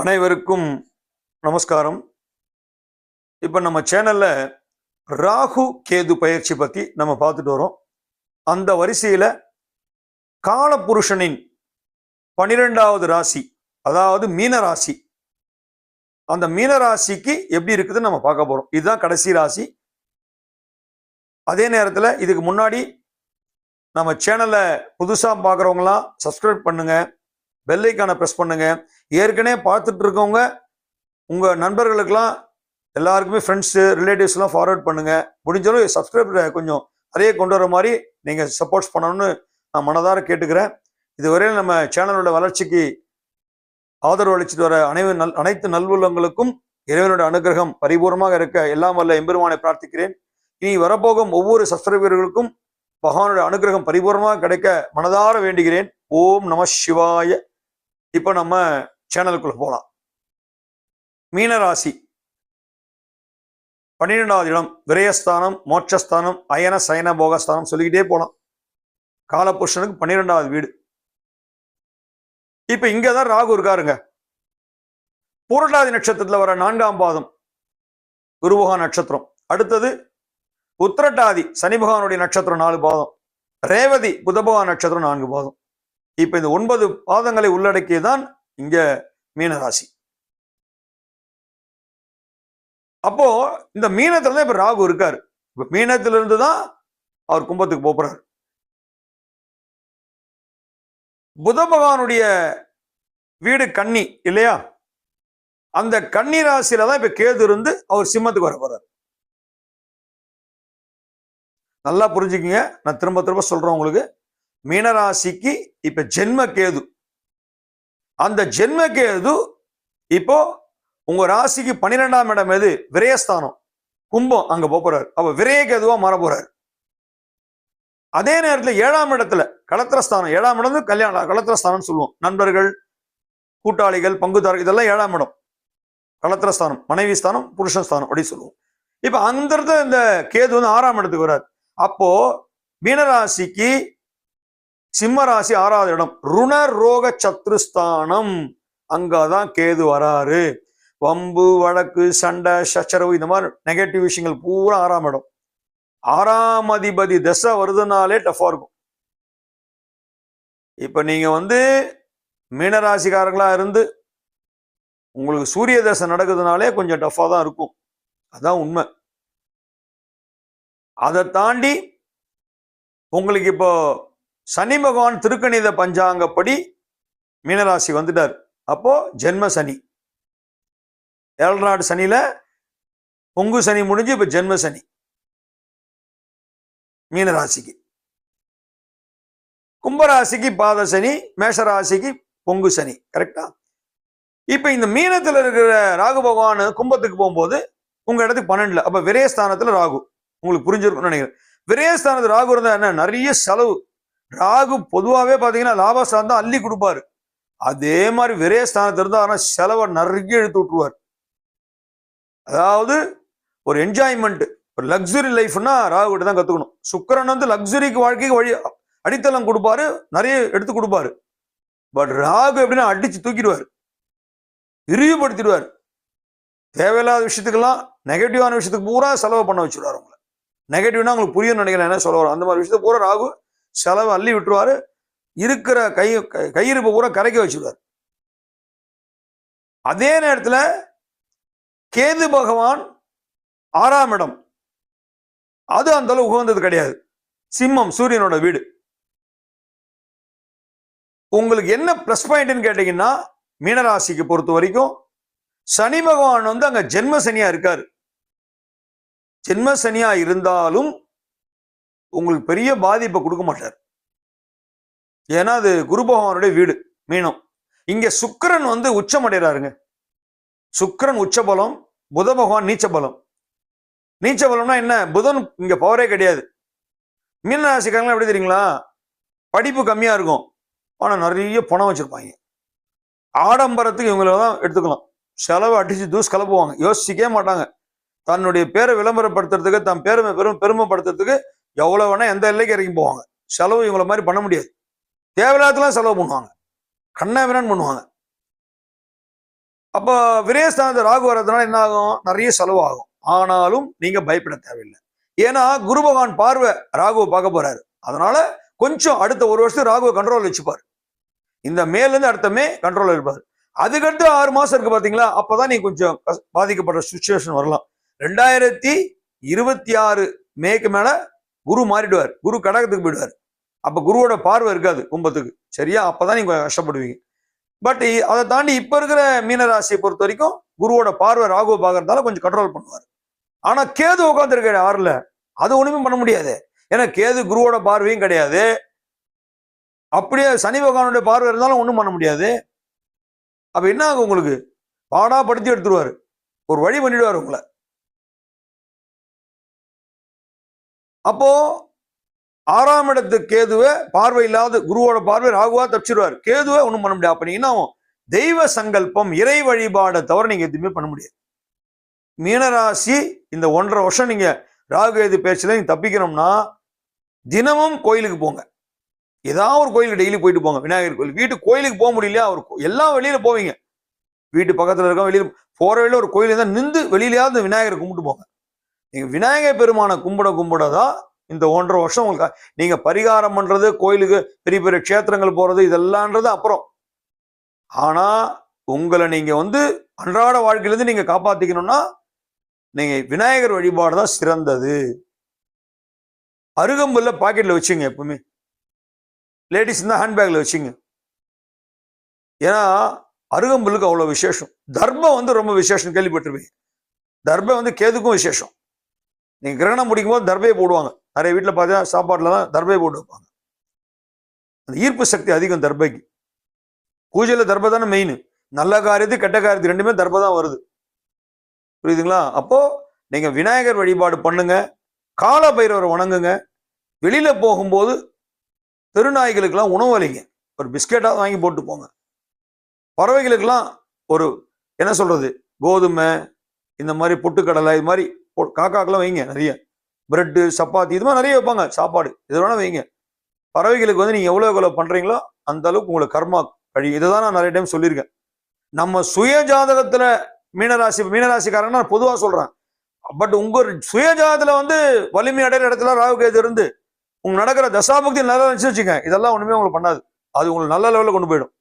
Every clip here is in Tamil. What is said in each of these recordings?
அனைவருக்கும் நமஸ்காரம். இப்போ நம்ம சேனலில் ராகு கேது பயிற்சி பற்றி நம்ம பார்த்துட்டு வரோம். அந்த வரிசையில் காலபுருஷனின் பனிரெண்டாவது ராசி அதாவது மீன ராசி. அந்த மீன ராசிக்கு எப்படி இருக்குதுன்னு நம்ம பார்க்க போகிறோம் இதுதான் கடைசி ராசி. அதே நேரத்தில் இதுக்கு முன்னாடி நம்ம சேனலை புதுசாக பார்க்குறவங்களாம் சப்ஸ்கிரைப் பண்ணுங்க. பெல்லைக்கான ப்ரெஸ் பண்ணுங்கள் ஏற்கனவே பார்த்துட்டு இருக்கவங்க உங்கள் நண்பர்களுக்கெல்லாம் எல்லாருக்குமே ஃப்ரெண்ட்ஸு ரிலேட்டிவ்ஸ்லாம் ஃபார்வர்ட் பண்ணுங்கள் முடிஞ்சாலும் சப்ஸ்கிரைபர் கொஞ்சம் அதே கொண்டு வர மாதிரி நீங்கள் சப்போர்ட்ஸ் பண்ணணும்னு நான் மனதார கேட்டுக்கிறேன். இதுவரையில் நம்ம சேனலோட வளர்ச்சிக்கு ஆதரவு அளிச்சுட்டு வர அனைவரு நல் அனைத்து நல்வுள்ளங்களுக்கும் இறைவனோட அனுகிரகம் பரிபூர்ணமாக இருக்க எல்லாம் வல்ல எம்பெருமானை பிரார்த்திக்கிறேன். இனி வரப்போகும் ஒவ்வொரு சப்ஸ்கிரைபர்களுக்கும் பகவானோட அனுகிரகம் பரிபூர்ணமாக கிடைக்க மனதார வேண்டுகிறேன். ஓம் நம சிவாய. இப்போ நம்ம சேனலுக்குள்ள போகலாம் மீனராசி. பன்னிரெண்டாவது இடம் விரயஸ்தானம் மோட்சஸ்தானம் அயன சயன போகஸ்தானம் சொல்லிக்கிட்டே போகலாம் காலபுருஷனுக்கு பன்னிரெண்டாவது வீடு. இப்ப இங்கதான் ராகு இருக்காருங்க. பூரட்டாதி நட்சத்திரத்துல வர நான்காம் பாதம் குருபகா நட்சத்திரம். அடுத்தது உத்திரட்டாதி சனி பகவானுடைய நட்சத்திரம் நாலு பாதம் ரேவதி புதபகவான் நட்சத்திரம் நான்கு பாதம். இப்ப இந்த ஒன்பது பாதங்களை உள்ளடக்கியதான் இங்க மீனராசி. அப்போ இந்த மீனத்துல தான் இப்ப ராகு இருக்காரு. இப்ப மீனத்துல இருந்து தான் அவர் கும்பத்துக்கு போறாரு புத பகவானுடைய வீடு கன்னி இல்லையா? அந்த கன்னி ராசியில தான் இப்ப கேது இருந்து அவர் சிம்மத்துக்கு வர போறாரு. நல்லா புரிஞ்சுக்கிங்க. நான் திரும்ப திரும்ப சொல்றேன் உங்களுக்கு. மீனராசிக்கு இப்ப ஜென்ம கேது. அந்த ஜென்ம கேது இப்போ உங்க ராசிக்கு பன்னிரெண்டாம் இடம் எது? விரயஸ்தானம். கும்பம் அங்க போறாரு. அப்ப விரயகேதுவா மாற போறாரு. அதே நேரத்துல ஏழாம் இடத்துல களத்திரஸ்தானம் ஏழாம் இடம் வந்து கல்யாணம் களத்திரஸ்தானம் சொல்லுவோம். நண்பர்கள் கூட்டாளிகள் பங்குதாரர்கள் இதெல்லாம் ஏழாம் இடம். களத்திரஸ்தானம் மனைவி ஸ்தானம் புருஷன் ஸ்தானம் அப்படி சொல்லுவோம். இப்ப அந்த இடத்துல இந்த கேது வந்து ஆறாம் இடத்துக்கு வராது அப்போ மீனராசிக்கு சிம்ம ராசி ஆறாவது இடம். ருணரோக சத்ருஸ்தானம். அங்கதான் கேது வராரு. வம்பு வழக்கு சண்டை சச்சரவு இந்த மாதிரி நெகட்டிவ் விஷயங்கள் பூரா ஆறாம் இடம். ஆறாம் அதிபதி தசை வருதுனாலே டஃபா இருக்கும். இப்ப நீங்க வந்து மீனராசிக்காரங்களா இருந்து உங்களுக்கு சூரிய தசை நடக்குதுனாலே கொஞ்சம் டஃபா தான் இருக்கும். அதான் உண்மை. அதை தாண்டி உங்களுக்கு இப்போ சனி பகவான் திருக்கணித பஞ்சாங்கப்படி மீனராசி வந்துட்டார். அப்போ ஜென்ம சனி. ஏழநாடு சனியில பொங்கு சனி முடிஞ்சு இப்ப ஜென்ம சனி. மீனராசிக்கு. கும்பராசிக்கு பாத சனி மேஷராசிக்கு பொங்கு சனி. கரெக்டா இப்ப இந்த மீனத்துல இருக்கிற ராகு பகவான் கும்பத்துக்கு போகும்போது உங்க இடத்துக்கு பன்னெண்டுல அப்ப விரயஸ்தானத்துல ராகு. உங்களுக்கு புரிஞ்சிருக்கும்னு நினைக்கிறேன். விரயஸ்தானத்துல ராகு இருந்தா என்ன? நிறைய செலவு. ராகு பொதுவாகவே பார்த்தீங்கன்னா லாபஸ்தானம் தான் அள்ளி கொடுப்பாரு. அதே மாதிரி விரயஸ்தானத்துல இருந்தால் ஆனால் செலவை நறுக்கி இழுத்து விட்டுருவார். அதாவது ஒரு என்ஜாய்மெண்ட் ஒரு லக்ஸுரி லைஃப்னா ராகு கிட்ட தான் கற்றுக்கணும் சுக்கரன் வந்து லக்ஸுரிக்கு வாழ்க்கைக்கு வழி அடித்தளம் கொடுப்பாரு நிறைய எடுத்து கொடுப்பாரு. பட் ராகு எப்படின்னா அடிச்சு தூக்கிடுவார். விரிவுபடுத்திடுவார். தேவையில்லாத விஷயத்துக்கெல்லாம் நெகட்டிவான விஷயத்துக்கு பூரா செலவு பண்ண வச்சுருவார் அவங்கள. நெகட்டிவ்னா உங்களுக்கு புரியும் நினைக்கிறேன் என்ன சொல்ல வரோம் அந்த மாதிரி விஷயத்த பூரா ராகு செலவை அள்ளி விட்டுருவாரு. இருக்கிற கை கையிருப்பு பூரா கரைக்க வச்சுருவார். அதே நேரத்தில் கேது பகவான் ஆறாம் இடம். அது அந்த அளவு உகந்தது கிடையாது. சிம்மம் சூரியனோட வீடு. உங்களுக்கு என்ன ப்ளஸ் பாயிண்ட்னு கேட்டீங்கன்னா மீனராசிக்கு பொறுத்த வரைக்கும் சனி பகவான் வந்து அங்க ஜென்ம சனியா இருக்காரு. ஜென்ம சனியா இருந்தாலும் உங்களுக்கு பெரிய பாதிப்பை கொடுக்க மாட்டார். ஏன்னா அது குரு பகவானுடைய வீடு மீனம். இங்க சுக்கரன் வந்து உச்சம் அடைகிறாருங்க சுக்கிரன் உச்ச பலம் புத பகவான் நீச்ச பலம் நீச்ச பலம்னா என்ன? புதன் இங்க பவரே கிடையாது. மீன ராசிக்காரங்களாம் எப்படி தெரியுங்களா? படிப்பு கம்மியா இருக்கும். ஆனா நிறைய பணம் வச்சிருப்பாங்க. ஆடம்பரத்துக்கு இவங்கள தான் எடுத்துக்கலாம். செலவு அடிச்சு தூஸ் கலப்புவாங்க. யோசிக்கவே மாட்டாங்க. தன்னுடைய பேரை விளம்பரப்படுத்துறதுக்கு தன் பேரு பெரும் பெருமைப்படுத்துறதுக்கு எவ்வளவு வேணா எந்த எல்லைக்கு இறங்கி போவாங்க. செலவு இவங்கள மாதிரி பண்ண முடியாது. தேவையில்லாதலாம் செலவு பண்ணுவாங்க. கண்ணா வேணான்னு பண்ணுவாங்க. அப்போ விரயஸ்தானத்தை ராகு வர்றதுனால என்ன ஆகும்? நிறைய செலவாகும். ஆனாலும் நீங்க பயப்பட தேவையில்லை. ஏன்னா குரு பகவான் பார்வை ராகுவை பார்க்க போறாரு. அதனால கொஞ்சம் அடுத்த ஒரு வருஷத்துக்கு ராகுவை கண்ட்ரோல் வச்சுப்பார். இந்த மேல இருந்து அடுத்த மே கண்ட்ரோல் இருப்பார். அதுக்கடுத்து ஆறு மாசம் இருக்கு பாத்தீங்களா? அப்பதான் நீ கொஞ்சம் பாதிக்கப்படுற சுச்சுவேஷன் வரலாம். ரெண்டாயிரத்தி இருபத்தி ஆறு மேக்கு மேல குரு மாறிடுவார். குரு கடகத்துக்கு போயிடுவார். அப்போ குருவோட பார்வை இருக்காது கும்பத்துக்கு. சரியா? அப்போதான் நீங்க கஷ்டப்படுவீங்க. பட் அதை தாண்டி இப்போ இருக்கிற மீனராசியை பொறுத்த வரைக்கும் குருவோட பார்வை ராகுவை பார்க்கறதால கொஞ்சம் கண்ட்ரோல் பண்ணுவார். ஆனால் கேது உட்காந்துருக்க ஆறுல அது ஒன்றுமே பண்ண முடியாது. ஏன்னா கேது குருவோட பார்வையும் கிடையாது. அப்படியே சனி பகவானுடைய பார்வை இருந்தாலும் ஒன்றும் பண்ண முடியாது. அப்போ என்ன ஆகும் உங்களுக்கு? பாடா படுத்தி எடுத்துருவாரு. ஒரு வழி பண்ணிடுவார் உங்களை. அப்போ ஆறாம் இடத்து கேதுவை பார்வை இல்லாத குருவோட பார்வை ராகுவா தப்பிச்சிருவார். கேதுவை ஒண்ணும் பண்ண முடியாது. அப்படின்னா தெய்வ சங்கல்பம் இறை வழிபாடை தவிர நீங்க எதுவுமே பண்ண முடியாது. மீனராசி இந்த ஒன்றரை வருஷம் நீங்க ராகு கேது பேச்சுல நீங்க தப்பிக்கணும்னா தினமும் கோயிலுக்கு போங்க. ஏதாவது ஒரு கோயிலுக்கு டெய்லி போயிட்டு போங்க. விநாயகர் கோயில் வீட்டு கோயிலுக்கு போக முடியலையா? ஒரு எல்லாம் வெளியில போவீங்க. வீட்டு பக்கத்துல இருக்க வெளியில போற வழியில ஒரு கோயில் இருந்தா நின்று வெளியிலயாவது விநாயகரை கும்பிட்டு போங்க. நீங்கள் விநாயகர் பெருமானை கும்பிட கும்பிட தான் இந்த ஒன்றரை வருஷம் உங்களுக்கு நீங்கள் பரிகாரம் பண்ணுறது கோயிலுக்கு பெரிய பெரிய க்ஷேத்திரங்கள் போகிறது இதெல்லாம்ன்றது அப்புறம். ஆனால் உங்களை நீங்கள் வந்து அன்றாட வாழ்க்கையிலேருந்து நீங்கள் காப்பாற்றிக்கணும்னா நீங்கள் விநாயகர் வழிபாடு தான் சிறந்தது. அருகம்புல்ல பாக்கெட்டில் வச்சுங்க எப்பவுமே. லேடிஸ் தான் ஹேண்ட்பேக்கில் வச்சுங்க. ஏன்னா அருகம்புல்லுக்கு அவ்வளோ விசேஷம். தர்பம் வந்து ரொம்ப விசேஷம் கேள்விப்பட்டிருப்பீங்க. தர்பம் வந்து கேதுக்கும் விசேஷம். நீங்க கிரகணம் முடிக்கும் போது தர்பையை போடுவாங்க. நிறைய வீட்டில் பார்த்தீங்கன்னா தான் தர்பை போட்டு வைப்பாங்க. அந்த ஈர்ப்பு சக்தி அதிகம் தர்பைக்கு. பூஜையில் தர்பை தானே மெயின் நல்ல காரியத்து கெட்ட காரியத்து ரெண்டுமே தர்பை தான் வருது. புரியுதுங்களா? அப்போ நீங்க விநாயகர் வழிபாடு பண்ணுங்க. கால பைரவரை வணங்குங்க. வெளியில போகும்போது தெருநாய்களுக்கெல்லாம் உணவு அளிங்க. ஒரு பிஸ்கெட்டாக வாங்கி போட்டு போங்க. பறவைகளுக்கெல்லாம் ஒரு என்ன சொல்றது? கோதுமை இந்த மாதிரி பொட்டுக்கடலை இது மாதிரி காக்காக்கெல்லாம் வைங்க நிறைய. பிரெட்டு சப்பாத்தி இது மாதிரி நிறைய வைப்பாங்க சாப்பாடு. இது வேணா வைங்க. பறவைகளுக்கு வந்து நீங்கள் எவ்வளோ எவ்வளோ பண்ணுறீங்களோ அந்த அளவுக்கு உங்களுக்கு கர்மா கழி இதை தான் நான் நிறைய டைம் சொல்லியிருக்கேன். நம்ம சுய ஜாதகத்தில் மீனராசி மீனராசிக்காரன் நான் பொதுவாக சொல்கிறேன் பட் உங்கள் சுய ஜாதகத்தில் வந்து வலிமை அடைகிற இடத்துல ராகு கேது இருந்து உங்க நடக்கிற தசாபக்தி நல்லா இருந்துச்சு வச்சுங்க இதெல்லாம் ஒன்றுமே உங்களுக்கு பண்ணாது. அது உங்களுக்கு நல்ல லெவலில் கொண்டு போயிடும்.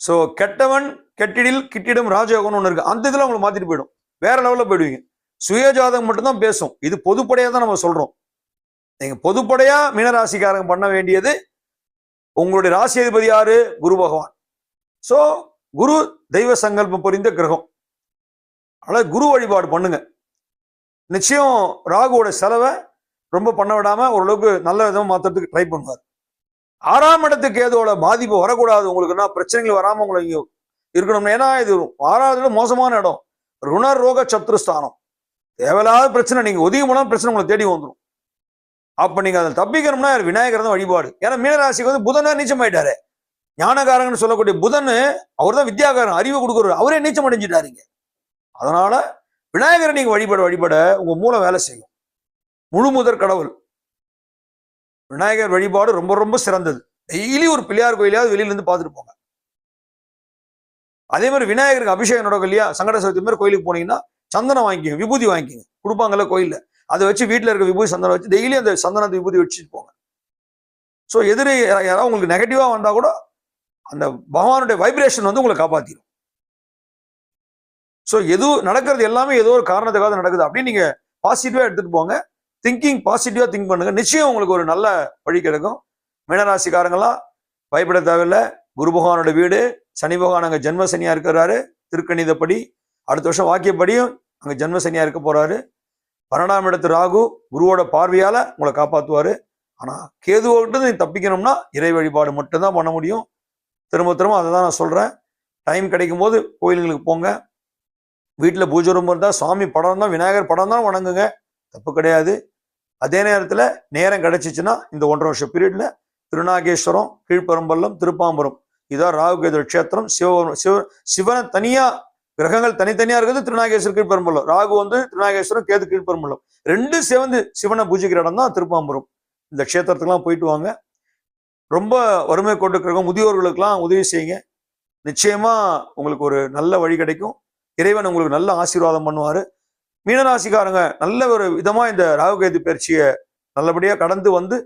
ஸோ கெட்டவன் கெட்டிடில் கிட்டிடும் ராஜயோகம்னு ஒன்று இருக்கு. அந்த இதில் உங்களை மாற்றிட்டு போயிடும். வேற லெவலில் போயிடுவீங்க. சுய ஜாதகம் மட்டும்தான் பேசும். இது பொதுப்படையா தான் நம்ம சொல்றோம். நீங்க பொதுப்படையா மீனராசிக்காரங்க பண்ண வேண்டியது உங்களுடைய ராசி அதிபதி யாரு? குரு பகவான். ஸோ குரு தெய்வ சங்கல்பம் புரிந்த கிரகம். அதனால குரு வழிபாடு பண்ணுங்க. நிச்சயம் ராகுவோட செலவை ரொம்ப பண்ண விடாம ஓரளவுக்கு நல்ல விதமா மாற்றுறதுக்கு ட்ரை பண்ணுவார். ஆறாம் இடத்துக்கு ஏதோட பாதிப்பு வரக்கூடாது. உங்களுக்கு என்ன பிரச்சனைகள் வராம உங்களை இருக்கணும்னா. இருக்கணும் ஏன்னா இது ஆறாவது மோசமான இடம். ருண ரோக சத்ருஸ்தானம். தேவையில்லாத பிரச்சனை நீங்க ஒதுக்கி போனாலும் பிரச்சனை உங்களை தேடி வந்துடும் அப்ப நீங்க அதை தப்பிக்கணும்னா விநாயகர் தான் வழிபாடு. ஏன்னா மீனராசிக்கு வந்து புதனா நீச்சம் ஆயிட்டாரு ஞானகாரங்கன்னு சொல்லக்கூடிய புதன் அவர் தான் வித்யாகாரன் அறிவு கொடுக்குறவர். அவரே நீச்சம் அடைஞ்சிட்டாருங்க. அதனால விநாயகரை நீங்க வழிபட வழிபட உங்க மூலம் வேலை செய்யும். முழு முதற் கடவுள். விநாயகர் வழிபாடு ரொம்ப ரொம்ப சிறந்தது. டெய்லி ஒரு பிள்ளையார் கோயிலையாவது வெளியில இருந்து பார்த்துட்டு போங்க. அதே மாதிரி விநாயகருக்கு அபிஷேகம் நடக்கும் இல்லையா? சங்கட சதுர்த்தி மாதிரி கோயிலுக்கு போனீங்கன்னா சந்தனம் வாங்கிக்கோங்க விபூதி வாங்கிக்கோங்க. கொடுப்பாங்கல்ல கோயிலில். அதை வச்சு வீட்டில் இருக்க விபூதி சந்தனம் வச்சு டெய்லி அந்த சந்தனத்தை விபூதி வச்சுட்டு போங்க. ஸோ எதிரி யாராவது உங்களுக்கு நெகட்டிவாக வந்தால் கூட அந்த பகவானுடைய வைப்ரேஷன் வந்து உங்களை காப்பாற்றிடும் ஸோ எது நடக்கிறது எல்லாமே ஏதோ ஒரு காரணத்துக்காக நடக்குது. அப்படின்னு நீங்கள் பாசிட்டிவாக எடுத்துகிட்டு போங்க. திங்கிங் பாசிட்டிவாக திங்க் பண்ணுங்க. நிச்சயம் உங்களுக்கு ஒரு நல்ல வழி கிடைக்கும். மீனராசிக்காரங்களாம் பயப்பட தேவையில்ல. குரு பகவானோட வீடு சனி பகவான் அங்கே ஜென்ம சனியாக இருக்கிறாரு. திருக்கணிதப்படி அடுத்த வருஷம் வாக்கியப்படியும் அங்கே ஜென்மசனியாக இருக்க போகிறாரு பன்னெண்டாம் இடத்து ராகு குருவோட பார்வையால் உங்களை காப்பாற்றுவார் ஆனால் கேதுவோட்டு நீ தப்பிக்கணும்னா இறை வழிபாடு மட்டும்தான் பண்ண முடியும். திரும்ப திரும்ப அதை தான் நான் சொல்கிறேன் டைம் கிடைக்கும் போது கோயில்களுக்கு போங்க. வீட்டில் பூஜை ரூம் இருந்தால் சுவாமி படம் தான் விநாயகர் படம் தான் வணங்குங்க. தப்பு கிடையாது. அதே நேரத்தில் நேரம் கிடைச்சிச்சுன்னா இந்த ஒன்றரை வருஷம் பீரியடில் திருநாகேஸ்வரம் கீழ்ப்பரம்பள்ளம் திருப்பாம்பரம். இதான் ராகுகேது க்ஷேத்திரம் சிவ சிவ சிவனை தனியாக கிரகங்கள் தனித்தனியா இருக்குது திருநாகேஸ்வரர் கீழ்பெரும்பலம் ராகு வந்து திருநாகேஸ்வரம் கேது கீழ்பெரும்பலம் ரெண்டு சேர்ந்து சிவனை பூஜிக்கிற இடம் தான் திருப்பாம்பரம். இந்த க்ஷேத்திரத்துக்குலாம் போயிட்டு வாங்க. ரொம்ப வறுமை கொண்டு கிரகம் முதியோர்களுக்கெல்லாம் உதவி செய்யுங்க. நிச்சயமா உங்களுக்கு ஒரு நல்ல வழி கிடைக்கும். இறைவன் உங்களுக்கு நல்ல ஆசீர்வாதம் பண்ணுவாரு. மீனராசிக்காரங்க நல்ல ஒரு விதமா இந்த ராகு கேது பயிற்சியை நல்லபடியா கடந்து வந்து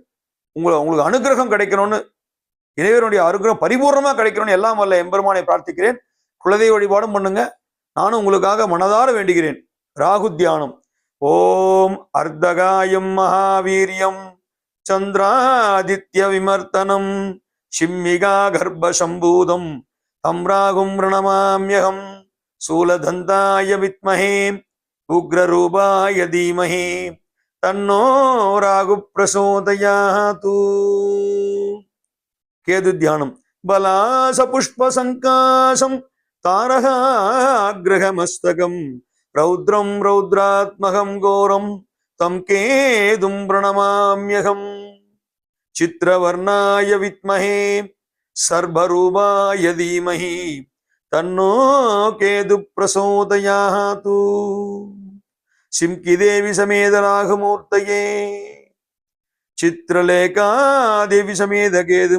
உங்களை உங்களுக்கு அனுகிரகம் கிடைக்கணும்னு இறைவனுடைய அனுகிரகம் பரிபூர்ணமா கிடைக்கணும்னு எல்லாம் வல்ல எம்பெருமானை பிரார்த்திக்கிறேன். குலதெய்வ வழிபாடும் பண்ணுங்க. நானும் உங்களுக்காக மனதார வேண்டுகிறேன். ராகு தியானம். ஓம் அர்த்தகாயம் மகாவீரியம். சந்திராதித்ய விமர்த்தனம். சிம்மிகா கர்ப்பசம்பூதம் தம் ராகும் பிரணமாம்யகம். சூலதந்தாய வித்மஹே. உக்ரரூபாய தீமஹே. தன்னோ ராகு பிரசோதயாத்து. கேது தியானம். பலாச புஷ்ப சங்காசம். தாரகாகிரகமஸ்தகம் ரௌத்ரம் ரௌத்ராத்மகம் கோரம் தம் கேதும் பிரணமாம்யகம் சித்திரவர்ணாய வித்மஹே சர்வரூபாய தீமஹி தன்னோ கேது பிரசோதயாத்து சிம்கி தேவி சமேத ராகமூர்த்தயே சித்திரலேகா தேவி சமேத கேது